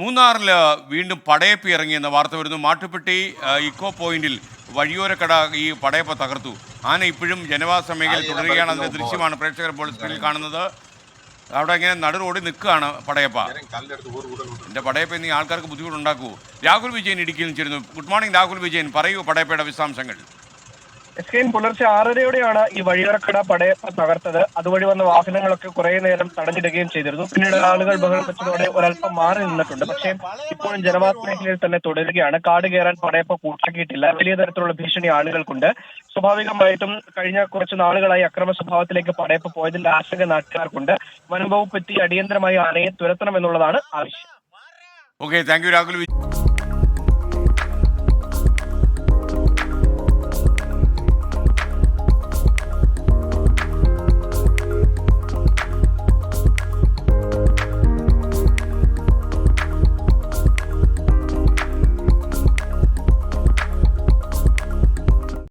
മൂന്നാറിൽ വീണ്ടും പടയപ്പ് ഇറങ്ങിയെന്ന വാർത്ത വരുന്നു. മാട്ടുപ്പെട്ടി ഇക്കോ പോയിന്റിൽ വഴിയോരക്കട ഈ പടയപ്പ തകർത്തു. ആന ഇപ്പോഴും ജനവാസ മേഖലയിൽ തുടരുകയാണ് അതിന്റെ ദൃശ്യമാണ് പ്രേക്ഷകർ ഇപ്പോൾ സ്ക്രീനിൽ കാണുന്നത്. അവിടെ ഇങ്ങനെ നടു റോഡിൽ നിൽക്കുകയാണ് പടയപ്പ. എന്റെ പടയപ്പ എന്നീ ആൾക്കാർക്ക് ബുദ്ധിമുട്ടുണ്ടാക്കൂ. രാഹുൽ വിജയൻ ഇടുക്കിയിൽ ചേരുന്നു ഗുഡ് മോർണിംഗ് രാഹുൽ വിജയൻ. പറയൂ പടയപ്പയുടെ വിശദാംശങ്ങൾ. എസ് കെൻ പുലർച്ചെ ആറരയോടെയാണ് ഈ വഴിയറക്കട പടയപ്പ തകർത്തത്. അതുവഴി വന്ന വാഹനങ്ങളൊക്കെ കുറെ നേരം തടഞ്ഞിടുകയും ചെയ്തിരുന്നു. പിന്നീട് ആളുകൾ ബഹളം വെച്ചതോടെ ഒരല്പം മാറി നിന്നിട്ടുണ്ട്. പക്ഷേ ഇപ്പോഴും ജനവാസ മേഖലയിൽ തന്നെ തുടരുകയാണ്. കാട് കയറാൻ പടയപ്പ കൂട്ടാക്കിയിട്ടില്ല വലിയ തരത്തിലുള്ള ഭീഷണി ആളുകൾക്കുണ്ട്. സ്വാഭാവികമായിട്ടും കഴിഞ്ഞ കുറച്ച് നാളുകളായി അക്രമ സ്വഭാവത്തിലേക്ക് പടയപ്പ് പോയതിന്റെ ആശങ്ക നാട്ടുകാർക്കുണ്ട്. വനംവകുപ്പ് എത്തി അടിയന്തരമായി ആനയെ തുരത്തണമെന്നുള്ളതാണ് ആവശ്യം. Okay thank you Rahul.